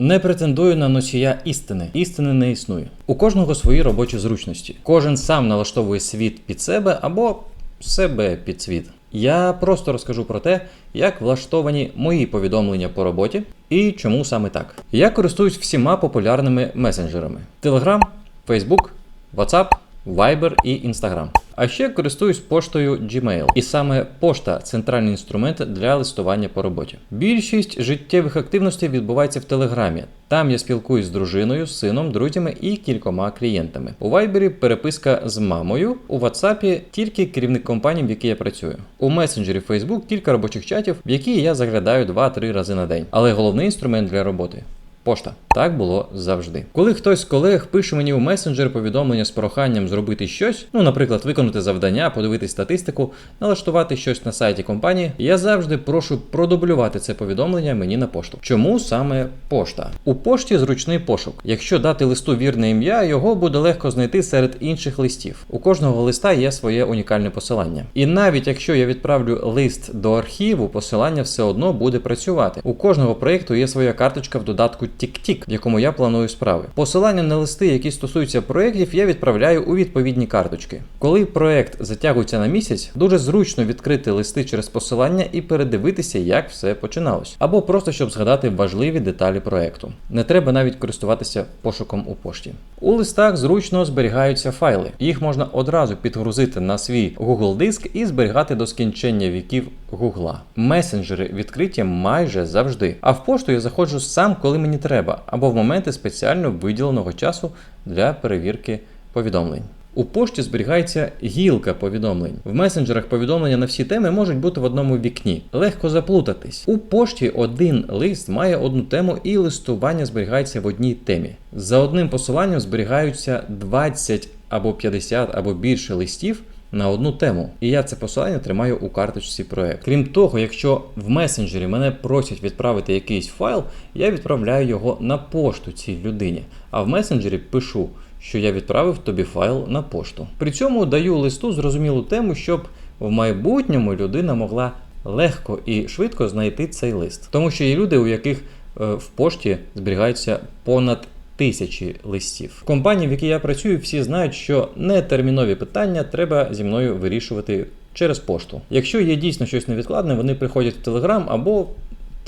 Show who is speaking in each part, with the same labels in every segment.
Speaker 1: Не претендую на носія істини. Істини не існує. У кожного свої робочі зручності. Кожен сам налаштовує світ під себе або себе під світ. Я просто розкажу про те, як влаштовані мої повідомлення по роботі і чому саме так. Я користуюсь всіма популярними месенджерами: Telegram, Facebook, WhatsApp, Viber і Instagram. А ще користуюсь поштою Gmail. І саме пошта центральний інструмент для листування по роботі. Більшість життєвих активностей відбувається в Телеграмі. Там я спілкуюсь з дружиною, сином, друзями і кількома клієнтами. У Viber переписка з мамою, у WhatsApp тільки керівник компанії, в якій я працюю. У месенджері Facebook кілька робочих чатів, в які я заглядаю 2-3 рази на день. Але головний інструмент для роботи Пошта. Так було завжди. Коли хтось з колег пише мені у месенджер повідомлення з проханням зробити щось, ну, наприклад, виконати завдання, подивитись статистику, налаштувати щось на сайті компанії, я завжди прошу продублювати це повідомлення мені на пошту. Чому саме пошта? У пошті зручний пошук. Якщо дати листу вірне ім'я, його буде легко знайти серед інших листів. У кожного листа є своє унікальне посилання. І навіть якщо я відправлю лист до архіву, посилання все одно буде працювати. У кожного проєкту є своя карточка в додатку TickTick, в якому я планую справи. Посилання на листи, які стосуються проєктів, я відправляю у відповідні карточки. Коли проєкт затягується на місяць, дуже зручно відкрити листи через посилання і передивитися, як все починалось, або просто щоб згадати важливі деталі проєкту. Не треба навіть користуватися пошуком у пошті. У листах зручно зберігаються файли. Їх можна одразу підгрузити на свій Google диск і зберігати до скінчення віків Google. Месенджери відкриті майже завжди. А в пошту я заходжу сам, коли мені треба, або в моменти спеціально виділеного часу для перевірки повідомлень. У пошті зберігається гілка повідомлень. В месенджерах повідомлення на всі теми можуть бути в одному вікні. Легко заплутатись. У пошті один лист має одну тему і листування зберігається в одній темі. За одним посиланням зберігаються 20 або 50 або більше листів. На одну тему, і я це посилання тримаю у карточці проект. Крім того, якщо в месенджері мене просять відправити якийсь файл, я відправляю його на пошту цій людині. А в месенджері пишу, що я відправив тобі файл на пошту. При цьому даю листу зрозумілу тему, щоб в майбутньому людина могла легко і швидко знайти цей лист. Тому що є люди, у яких е, в пошті зберігаються понад тисячі листів. Компанії, в якій я працюю, всі знають, що нетермінові питання треба зі мною вирішувати через пошту. Якщо є дійсно щось невідкладне, вони приходять в Телеграм або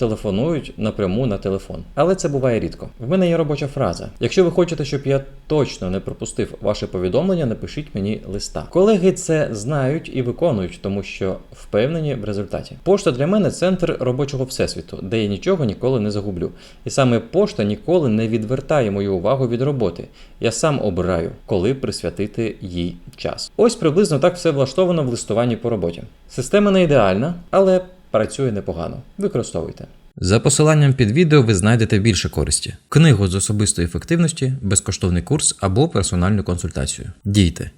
Speaker 1: телефонують напряму на телефон. Але це буває рідко. В мене є робоча фраза. Якщо ви хочете, щоб я точно не пропустив ваше повідомлення, напишіть мені листа. Колеги це знають і виконують, тому що впевнені в результаті. Пошта для мене центр робочого всесвіту, де я нічого ніколи не загублю. І саме пошта ніколи не відвертає мою увагу від роботи. Я сам обираю, коли присвятити їй час. Ось приблизно так все влаштовано в листуванні по роботі. Система не ідеальна, але працює непогано. Використовуйте. За посиланням під відео ви знайдете більше користі: книгу з особистої ефективності, безкоштовний курс або персональну консультацію. Дійте!